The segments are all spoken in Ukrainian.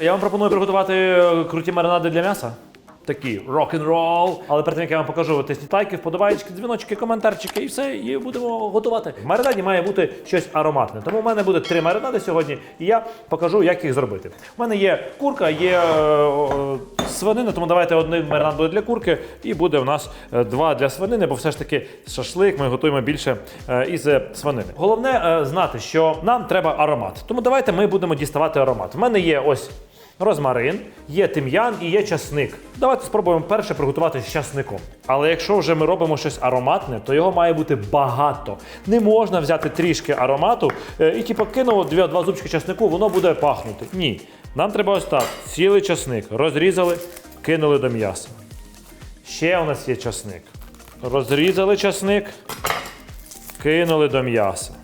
Я вам пропоную приготувати е, круті маринади для м'яса. Такі рок-н-рол. Але перед тим, як я вам покажу, тисніть лайки, вподобайки, дзвіночки, коментарчики і все, і будемо готувати. В маринаді має бути щось ароматне. Тому в мене буде три маринади сьогодні, і я покажу, як їх зробити. У мене є курка, є е, о, свинина, тому давайте один маринад буде для курки, і буде в нас е, два для свинини, бо все ж таки шашлик ми готуємо більше е, із свинини. Головне е, знати, що нам треба аромат. Тому давайте ми будемо діставати аромат. У мене є ось розмарин, є тим'ян і є часник. Давайте спробуємо перше приготувати з часником. Але якщо вже ми робимо щось ароматне, то його має бути багато. Не можна взяти трішки аромату е, і типу кинув два зубчики часнику, воно буде пахнути. Ні. Нам треба ось так: цілий часник розрізали, кинули до м'яса. Ще у нас є часник. Розрізали часник, кинули до м'яса.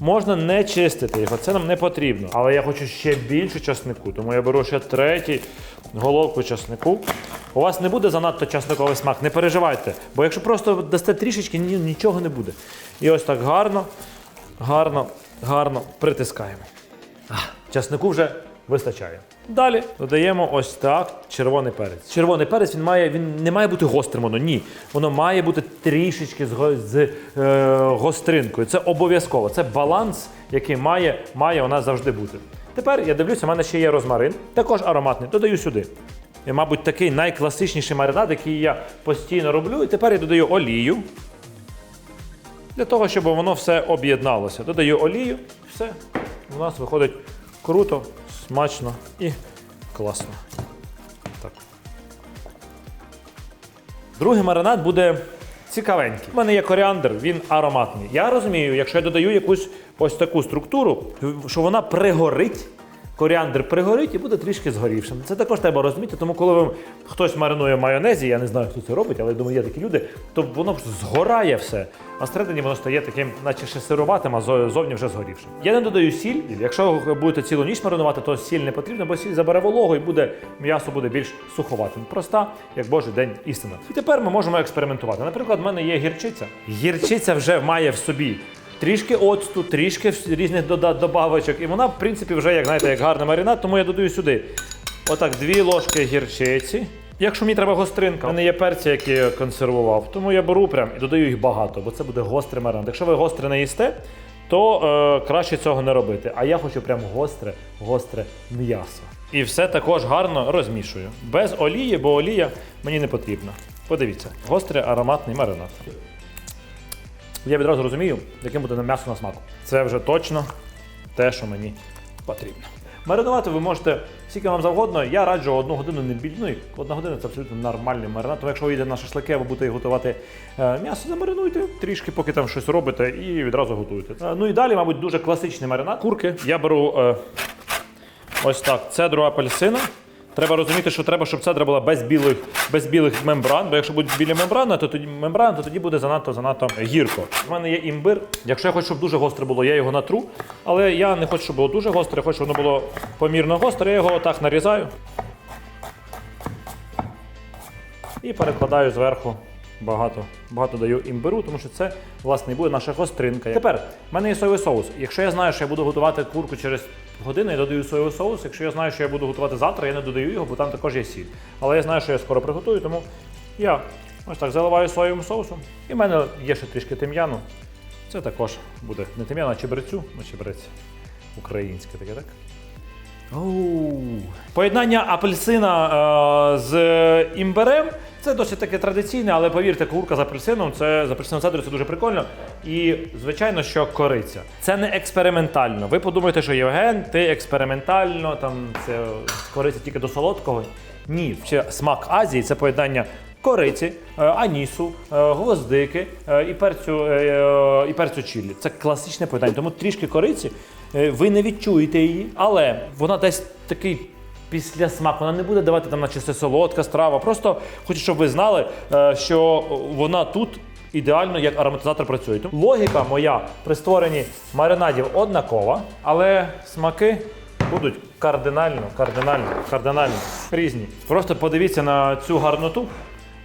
Можна не чистити його, це нам не потрібно. Але я хочу ще більше часнику, тому я беру ще третій головку часнику. У вас не буде занадто часниковий смак, не переживайте. Бо якщо просто дасте трішечки, нічого не буде. І ось так гарно, гарно, гарно притискаємо. Часнику вже вистачає. Далі додаємо ось так червоний перець. Червоний перець він має він не має бути гострим, воно ні. Воно має бути трішечки з, з е, гостринкою. Це обов'язково. Це баланс, який має, має у нас завжди бути. Тепер я дивлюся, у мене ще є розмарин, також ароматний. Додаю сюди. І, мабуть, такий найкласичніший маринад, який я постійно роблю. І тепер я додаю олію. Для того, щоб воно все об'єдналося. Додаю олію, все. У нас виходить круто, смачно і класно. Так. Другий маринад буде цікавенький. У мене є коріандр, він ароматний. Я розумію, якщо я додаю якусь ось таку структуру, що вона пригорить. Коріандр пригорить і буде трішки згорівшим. Це також треба розуміти, тому коли ви, хтось маринує майонезі, я не знаю, хто це робить, але думаю, є такі люди, то воно згорає все. А всередині воно стає таким, наче ще сируватим, а зовні вже згорівшим. Я не додаю сіль. Якщо будете цілу ніч маринувати, то сіль не потрібно, бо сіль забере вологу і буде м'ясо буде більш суховатим. Проста, як Божий день істина. І тепер ми можемо експериментувати. Наприклад, в мене є гірчиця. Гірчиця вже має в собі трішки оцту, трішки різних добавочок. І вона, в принципі, вже, як знаєте, як гарний маринад, тому я додаю сюди. Отак, дві ложки гірчиці. Якщо мені треба гостринка, у мене є перці, які я консервував, тому я беру прям і додаю їх багато, бо це буде гострий маринад. Якщо ви гостре не їсте, то е, краще цього не робити. А я хочу прям гостре, гостре м'ясо. І все також гарно розмішую. Без олії, бо олія мені не потрібна. Подивіться, гострий ароматний маринад. Я відразу розумію, яким буде м'ясо на смак. Це вже точно те, що мені потрібно. Маринувати ви можете скільки вам завгодно. Я раджу одну годину не біль. Ну, одна година це абсолютно нормальний маринад. Тому якщо ви йдете на шашлики, ви будете готувати е, м'ясо, замаринуйте трішки, поки там щось робите, і відразу готуєте. Е, ну і далі, мабуть, дуже класичний маринад. Курки. Я беру е, ось так: цедру апельсина. Треба розуміти, що треба, щоб цедра була без білих, без білих мембран, бо якщо буде білі мембрана, то тоді мембрани, то тоді буде занадто занадто гірко. У мене є імбир. Якщо я хочу, щоб дуже гостре було, я його натру. Але я не хочу, щоб було дуже гостре, я хочу, щоб воно було помірно гостре. Я його отак нарізаю. І перекладаю зверху багато, багато даю імбиру, тому що це власне і буде наша гостринка. Тепер в мене є соєвий соус. Якщо я знаю, що я буду готувати курку через годину, я додаю соєвий соус. Якщо я знаю, що я буду готувати завтра, я не додаю його, бо там також є сіль. Але я знаю, що я скоро приготую, тому я ось так заливаю соєвим соусом. І в мене є ще трішки тим'яну. Це також буде не тим'ян, а чебрецю. Ну, чебрець українське таке, так? Оу. Поєднання апельсина е, з імбирем це досить таке традиційне, але повірте, курка з апельсином це з апельсином цедрою це дуже прикольно. І звичайно, що кориця. Це не експериментально. Ви подумаєте, що Євген, ти експериментально, там це кориця тільки до солодкого. Ні, смак Азії це поєднання кориці, е, анісу, е, гвоздики е, і перцю, і перцю чилі. Це класичне поєднання. Тому трішки кориці ви не відчуєте її, але вона десь такий. Після смак вона не буде давати там, наче це солодка страва. Просто хочу, щоб ви знали, е, що вона тут ідеально як ароматизатор працює. Логіка моя при створенні маринадів однакова, але смаки будуть кардинально, кардинально, кардинально різні. Просто подивіться на цю гарноту.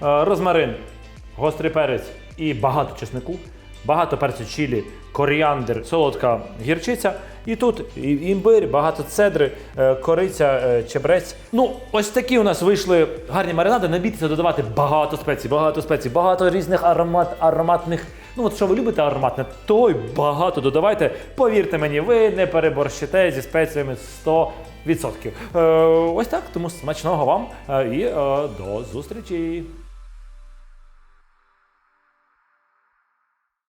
Е, Розмарин, гострий перець і багато чеснику, багато перцю чилі, коріандр, солодка гірчиця. І тут імбир, багато цедри, е, кориця, е, чебрець. Ну, ось такі у нас вийшли гарні маринади. Не бійтеся додавати багато спецій, багато спецій, багато різних аромат, ароматних. Ну, от що ви любите ароматне, то й багато додавайте. Повірте мені, ви не переборщите зі спеціями 100%. Е, ось так, тому смачного вам е, і е, до зустрічі!